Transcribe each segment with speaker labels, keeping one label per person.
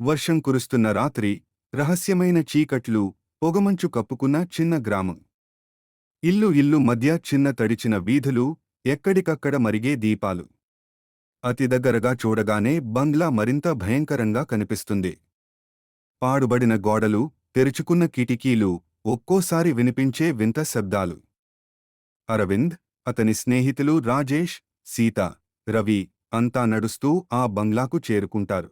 Speaker 1: వర్షం కురుస్తున్న రాత్రి రహస్యమైన చీకట్లు పొగమంచు కప్పుకున్న చిన్న గ్రామం. ఇల్లు ఇల్లు మధ్య చిన్న తడిచిన వీధులు ఎక్కడికక్కడ మరిగే దీపాలు. అతి దగ్గరగా చూడగానే బంగ్లా మరింత భయంకరంగా కనిపిస్తుంది. పాడుబడిన గోడలు తెరుచుకున్న కిటికీలు ఒక్కోసారి వినిపించే వింత శబ్దాలు. అరవింద్ అతని స్నేహితులు రాజేష్ సీత రవి అంతా నడుస్తూ ఆ బంగ్లాకు చేరుకుంటారు.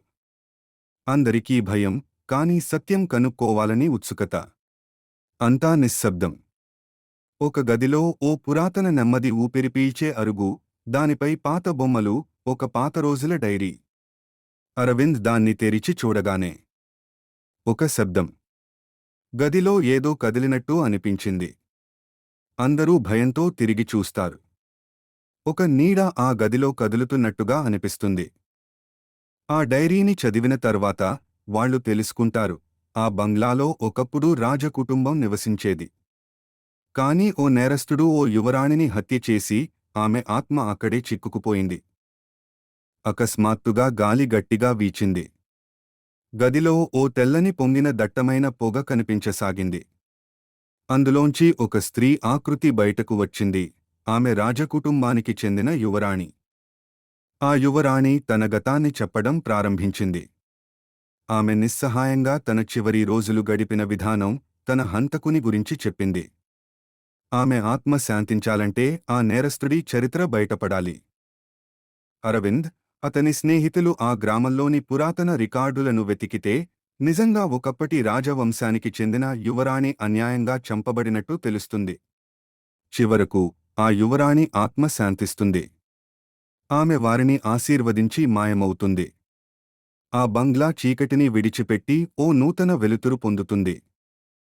Speaker 1: అందరికీ భయం కాని సత్యం కనుక్కోవాలని ఉత్సుకత. అంతా నిశ్శబ్దం. ఒక గదిలో ఓ పురాతన నెమ్మది ఊపిరి పీల్చే అరుగు దానిపై పాత బొమ్మలు ఒక పాత రోజుల డైరీ. అరవింద్ దాన్ని తెరిచి చూడగానే ఒక శబ్దం. గదిలో ఏదో కదిలినట్టు అనిపించింది. అందరూ భయంతో తిరిగి చూస్తారు. ఒక నీడ ఆ గదిలో కదులుతున్నట్టుగా అనిపిస్తుంది. ఆ డైరీని చదివిన తర్వాత వాళ్ళు తెలుసుకుంటారు ఆ బంగ్లాలో ఒకప్పుడు రాజకుటుంబం నివసించేది. కాని ఓ నేరస్తుడు ఓ యువరాణిని హత్య చేసి ఆమె ఆత్మ అక్కడే చిక్కుకుపోయింది. అకస్మాత్తుగా గాలి గట్టిగా వీచింది. గదిలో ఓ తెల్లని పొంగిన దట్టమైన పొగ కనిపించసాగింది. అందులోంచి ఒక స్త్రీ ఆకృతి బయటకు వచ్చింది. ఆమె రాజకుటుంబానికి చెందిన యువరాణి. ఆ యువరాణి తన గతాన్ని చెప్పడం ప్రారంభించింది. ఆమె నిస్సహాయంగా తన చివరి రోజులు గడిపిన విధానం తన హంతకుని గురించి చెప్పింది. ఆమె ఆత్మ శాంతించాలంటే ఆ నేరస్తుడి చరిత్ర బయటపడాలి. అరవింద్ అతని స్నేహితులు ఆ గ్రామంలోని పురాతన రికార్డులను వెతికితే నిజంగా ఒకప్పటి రాజవంశానికి చెందిన యువరాణి అన్యాయంగా చంపబడినట్టు తెలుస్తుంది. చివరకు ఆ యువరాణి ఆత్మ శాంతిస్తుంది. ఆమె వారిని ఆశీర్వదించి మాయమవుతుంది. ఆ బంగ్లా చీకటిని విడిచిపెట్టి ఓ నూతన వెలుతురు పొందుతుంది.